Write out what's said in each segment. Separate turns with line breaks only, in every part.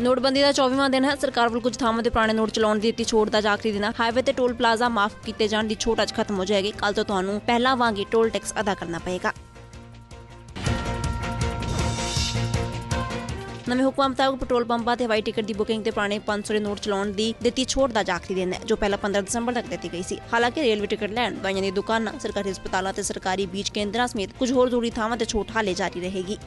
ਨੋਟਬੰਦੀ ਦਾ 24ਵਾਂ ਦਿਨ ਹੈ। ਸਰਕਾਰ ਵੱਲੋਂ ਕੁਝ ਥਾਵਾਂ ਤੇ ਪੁਰਾਣੇ ਨੋਟ ਚਲਾਉਣ ਦੀ ਦਿੱਤੀ ਛੋਟ ਦਾ ਆਖਰੀ ਦਿਨ ਹੈ। ਹਾਈਵੇ ਤੇ ਟੋਲ ਪਲਾਜ਼ਾ ਮਾਫ ਕੀਤੇ ਜਾਣ ਦੀ ਛੋਟ ਅੱਜ ਖਤਮ ਹੋ ਜਾਏਗੀ। ਕੱਲ ਤੋਂ ਤੁਹਾਨੂੰ ਪਹਿਲਾਂ ਵਾਂਗ ਟੋਲ ਟੈਕਸ ਅਦਾ ਕਰਨਾ ਪਏਗਾ। ਨਵੇਂ ਹੁਕਮਾਂ ਮੁਤਾਬਕ ਪੈਟਰੋਲ ਪੰਪਾਂ ਤੇ ਹਵਾਈ ਟਿਕਟ ਦੀ ਬੁਕਿੰਗ ਤੇ ਪੁਰਾਣੇ 500 ਦੇ ਨੋਟ ਚਲਾਉਣ ਦੀ ਦਿੱਤੀ ਛੋਟ ਦਾ ਆਖਰੀ ਦਿਨ ਹੈ, ਜੋ ਪਹਿਲਾਂ 15 ਦਸੰਬਰ ਤੱਕ ਦਿੱਤੀ ਗਈ ਸੀ। ਹਾਲਾਂਕਿ ਰੇਲਵੇ ਟਿਕਟ ਲੈਣ, ਦਵਾਈਆਂ ਦੀਆਂ ਦੁਕਾਨਾਂ, ਸਰਕਾਰੀ ਹਸਪਤਾਲਾਂ ਤੇ ਸਰਕਾਰੀ ਬੀਜ ਕੇਂਦਰਾਂ ਸਮੇਤ ਕੁਝ ਹੋਰ ਜ਼ਰੂਰੀ ਥਾਵਾਂ ਤੇ ਛੋਟ ਹਾਲੇ ਜਾਰੀ ਰਹੇਗੀ।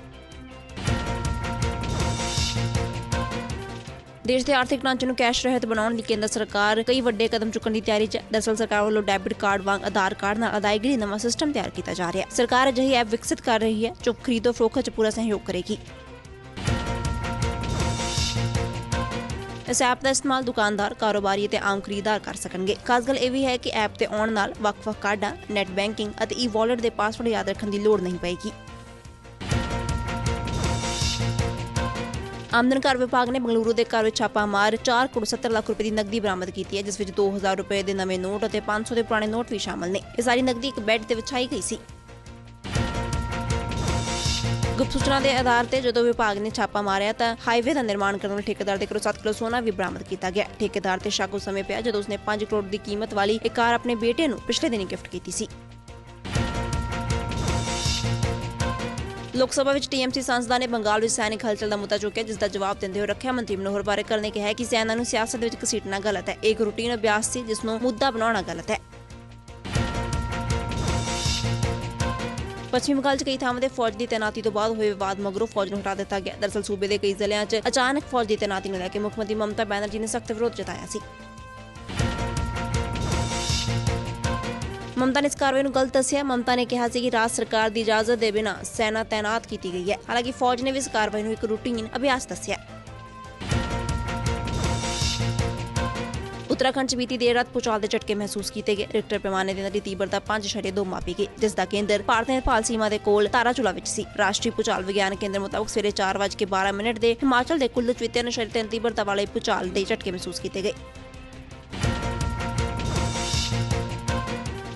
ਦੇਸ਼ ਦੇ ਆਰਥਿਕ ਢਾਂਚੇ ਨੂੰ ਕੈਸ਼ ਰਹਿਤ ਬਣਾਉਣ ਲਈ ਕੇਂਦਰ ਸਰਕਾਰ ਕਈ ਵੱਡੇ ਕਦਮ ਚੁੱਕਣ ਦੀ ਤਿਆਰੀ 'ਚ ਹੈ। ਸਰਕਾਰ ਵੱਲੋਂ ਡੈਬਿਟ ਕਾਰਡ ਵਾਂਗ ਆਧਾਰ ਕਾਰਡ ਨਾਲ ਅਦਾਇਗੀ ਲਈ ਨਵਾਂ ਸਿਸਟਮ ਤਿਆਰ ਕੀਤਾ ਜਾ ਰਿਹਾ ਹੈ। ਸਰਕਾਰ ਅਜਿਹੀ ਐਪ ਵਿਕਸਿਤ ਕਰ ਰਹੀ ਹੈ, ਜੋ ਖਰੀਦੋ ਫਰੋਖਤ 'ਚ ਪੂਰਾ ਸਹਿਯੋਗ ਕਰੇਗੀ। ਇਸ ਐਪ ਦਾ ਇਸਤੇਮਾਲ ਦੁਕਾਨਦਾਰ, ਕਾਰੋਬਾਰੀ ਅਤੇ ਆਮ ਖਰੀਦਦਾਰ ਕਰ ਸਕਣਗੇ। ਖਾਸ ਗੱਲ ਇਹ ਵੀ ਹੈ ਕਿ ਐਪ ਤੇ ਆਉਣ ਨਾਲ ਵੱਖ-ਵੱਖ ਕਾਰਡਾਂ ਨੈਟ ਬੈਂਕਿੰਗ ਅਤੇ ਈ-ਵਾਲਟ ਦੇ ਪਾਸਵਰਡ ਯਾਦ ਰੱਖਣ ਦੀ ਲੋੜ ਨਹੀਂ ਪਏਗੀ। ਆਮਦਨ ਕਰ ਵਿਭਾਗ ਨੇ ਬੰਗਲੁਰੂ ਦੇ ਘਰ ਵਿੱਚ ਛਾਪਾ ਮਾਰ 4 ਕਰੋੜ 70 ਲੱਖ ਰੁਪਏ ਦੀ ਨਕਦੀ ਬਰਾਮਦ ਕੀਤੀ ਹੈ, ਜਿਸ ਵਿੱਚ 2000 ਰੁਪਏ ਦੇ ਨਵੇਂ ਨੋਟ ਅਤੇ 500 ਦੇ ਪੁਰਾਣੇ ਨੋਟ ਵੀ ਸ਼ਾਮਲ ਨੇ। ਇਹ ਸਾਰੀ ਨਕਦੀ ਇੱਕ ਬੈੱਡ ਤੇ ਵਿਛਾਈ ਗਈ ਸੀ। ਗੁਪਤ ਸੂਚਨਾ ਦੇ ਆਧਾਰ ਤੇ ਜਦੋਂ ਵਿਭਾਗ ਨੇ ਛਾਪਾ ਮਾਰਿਆ ਤਾਂ ਹਾਈਵੇ ਦਾ ਨਿਰਮਾਣ ਕਰਨ ਵਾਲੇ ਠੇਕੇਦਾਰ ਦੇ ਕੋਲੋਂ 7 ਕਿਲੋ ਸੋਨਾ ਵੀ ਬਰਾਮਦ ਕੀਤਾ ਗਿਆ। ਠੇਕੇਦਾਰ ਤੇ ਸ਼ੱਕ ਉਸ ਸਮੇਂ ਪਿਆ ਜਦੋਂ ਉਸਨੇ 5 ਕਰੋੜ ਦੀ ਕੀਮਤ ਵਾਲੀ ਇੱਕ ਕਾਰ ਆਪਣੇ ਬੇਟੇ ਨੂੰ ਪਿਛਲੇ ਦਿਨੀ ਗਿਫਟ ਕੀਤੀ ਸੀ। ਲੋਕ ਸਭਾ ਵਿੱਚ ਟੀਐਮਸੀ ਸੰਸਦਾ ਨੇ ਬੰਗਾਲ ਵਿੱਚ ਸੈਨਿਕ ਹਲਚਲ ਦਾ ਮੁੱਦਾ ਚੁੱਕਿਆ ਜਿਸ ਦਾ ਜਵਾਬ ਦਿੰਦੇ ਹੋਏ ਰੱਖਿਆ ਮੰਤਰੀ ਮਨੋਹਰ ਪਾਰੇਕਰ ਨੇ ਕਿਹਾ ਕਿ ਸੈਨਾ ਨੂੰ ਸਿਆਸਤ ਵਿੱਚ ਘਸੀਟਣਾ ਗਲਤ ਹੈ। ਇੱਕ ਰੂਟੀਨ ਅਭਿਆਸ ਸੀ, ਜਿਸ ਨੂੰ ਮੁੱਦਾ ਬਣਾਉਣਾ ਗਲਤ ਹੈ। ਪੱਛਮੀ ਬੰਗਾਲ 'ਚ ਕਈ ਥਾਵਾਂ ਤੇ ਫੌਜ ਦੀ ਤੈਨਾਤੀ ਤੋਂ ਬਾਅਦ ਹੋਏ ਵਿਵਾਦ ਮਗਰੋਂ ਫੌਜ ਨੂੰ ਹਟਾ ਦਿੱਤਾ ਗਿਆ। ਦਰਅਸਲ ਸੂਬੇ ਦੇ ਕਈ ਜ਼ਿਲ੍ਹਿਆਂ 'ਚ ਅਚਾਨਕ ਫੌਜ ਦੀ ਤੈਨਾਤੀ ਨੂੰ ਲੈ ਕੇ ਮੁੱਖ ਮੰਤਰੀ ਮਮਤਾ ਬੈਨਰਜੀ ਨੇ ਸਖਤ ਵਿਰੋਧ ਜਤਾਇਆ ਸੀ। ਮਮਤਾ ਨੇ ਇਸ ਕਾਰਵਾਈ ਨੂੰ ਗਲਤ ਦੱਸਿਆ। ਮਮਤਾ ਨੇ ਕਿਹਾ ਸੀ ਕਿ ਰਾਜ ਸਰਕਾਰ ਦੀ ਇਜਾਜ਼ਤ ਦੇ ਬਿਨਾਂ ਸੈਨਾ ਤੈਨਾਤ ਕੀਤੀ ਗਈ ਹੈ। ਹਾਲਾਂਕਿ ਫੌਜ ਨੇ ਵੀ ਇਸ ਕਾਰਵਾਈ ਨੂੰ ਇੱਕ ਰੂਟੀਨ ਅਭਿਆਸ ਦੱਸਿਆ। ਉੱਤਰਾਖੰਡ 'ਚ ਬੀਤੀ ਦੇਰ ਰਾਤ ਭੂਚਾਲ ਦੇ ਝਟਕੇ ਮਹਿਸੂਸ ਕੀਤੇ ਗਏ। ਰਿਕਟਰ ਪੈਮਾਨੇ ਦੇ ਨਾਲ ਦੀ ਤੀਬਰਤਾ 5.2 ਮਾਪੀ ਗਈ ਜਿਸ ਦਾ ਕੇਂਦਰ ਭਾਰਤ ਨੇਪਾਲ ਸੀਮਾ ਦੇ ਕੋਲ ਤਾਰਾਚੁਲਾ ਵਿੱਚ ਸੀ। ਰਾਸ਼ਟਰੀ ਭੂਚਾਲ ਵਿਗਿਆਨ ਕੇਂਦਰ ਮੁਤਾਬਕ ਸਵੇਰੇ 4:12 ਮਿੰਟ ਦੇ ਹਿਮਾਚਲ ਦੇ ਕੁੱਲ 'ਚ ਤੀਬਰਤਾ ਵਾਲੇ ਭੂਚਾਲ ਦੇ ਝਟਕੇ ਮਹਿਸੂਸ ਕੀਤੇ ਗਏ।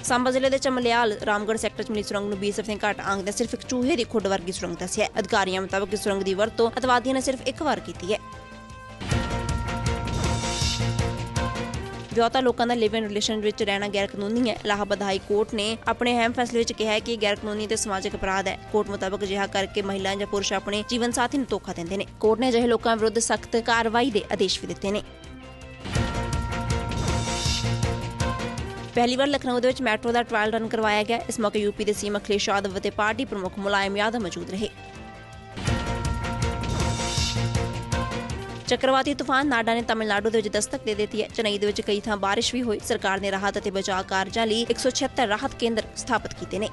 ਸਾਂਬਾ ਜ਼ਿਲ੍ਹੇ ਦੇ ਚਮਲਿਆਲ ਰਾਮਗੜ੍ਹ ਸੈਕਟਰ 'ਚ ਮਿਲੀ ਸੁਰੰਗ ਨੂੰ 20 ਸਿੰਘ ਘੱਟ ਆਂਕ ਦੇ ਸਿਰਫ ਇੱਕ ਚੂਹੇ ਦੀ ਖੁੱਡ ਵਰਗੀ ਸੁਰੰਗ ਦੱਸਿਆ ਅਧਿਕਾਰੀਆਂ ਮੁਤਾਬਕ ਇਸ ਸੁਰੰਗ ਦੀ ਵਰਤੋਂ ਅਤਵਾਦੀਆਂ ਨੇ ਸਿਰਫ ਇੱਕ ਵਾਰ ਕੀਤੀ ਹੈ। ਵਿਆਹੁਤਾ ਲੋਕਾਂ ਦਾ ਲਿਵ ਇਨ ਰਿਲੇਸ਼ਨ ਵਿੱਚ ਰਹਿਣਾ ਗੈਰ ਕਾਨੂੰਨੀ ਹੈ। ਇਲਾਹਾਬਾਦ ਹਾਈ ਕੋਰਟ ਨੇ ਆਪਣੇ ਅਹਿਮ ਫੈਸਲੇ ਵਿੱਚ ਕਿਹਾ ਹੈ ਕਿ ਗੈਰ ਕਾਨੂੰਨੀ ਤੇ ਸਮਾਜਿਕ ਅਪਰਾਧ ਹੈ। ਕੋਰਟ ਮੁਤਾਬਕ ਅਜਿਹਾ ਕਰਕੇ ਮਹਿਲਾ ਜਾਂ ਪੁਰਸ਼ ਆਪਣੇ ਜੀਵਨ ਸਾਥੀ ਨੂੰ ਧੋਖਾ ਦਿੰਦੇ ਨੇ। ਕੋਰਟ ਨੇ ਅਜਿਹੇ ਲੋਕਾਂ ਵਿਰੁੱਧ ਸਖਤ ਕਾਰਵਾਈ ਦੇ ਆਦੇਸ਼ ਵੀ ਦਿੱਤੇ ਨੇ। ਪਹਿਲੀ ਵਾਰ ਲਖਨਊ ਦੇ ਵਿੱਚ ਮੈਟਰੋ ਦਾ ਟ੍ਰਾਇਲ ਰਨ ਕਰਵਾਇਆ ਗਿਆ। ਇਸ ਮੌਕੇ ਯੂਪੀ ਦੇ ਸੀਐਮ ਅਖਿਲੇਸ਼ ਯਾਦਵ ਅਤੇ ਪਾਰਟੀ ਪ੍ਰਮੁੱਖ ਮੁਲਾਇਮ ਯਾਦਵ ਮੌਜੂਦ ਰਹੇ। ਚੱਕਰਵਾਤੀ ਤੂਫਾਨ ਨਾਡਾ ਨੇ ਤਾਮਿਲਨਾਡੂ ਦੇ ਵਿੱਚ ਦਸਤਕ ਦੇ ਦਿੱਤੀ ਹੈ। ਚੇਨਈ ਦੇ ਵਿੱਚ ਕਈ ਥਾਂ ਬਾਰਿਸ਼ ਵੀ ਹੋਈ। ਸਰਕਾਰ ਨੇ ਰਾਹਤ ਅਤੇ ਬਚਾਅ ਕਾਰਜਾਂ ਲਈ 176 ਰਾਹਤ ਕੇਂਦਰ ਸਥਾਪਿਤ ਕੀਤੇ ਨੇ।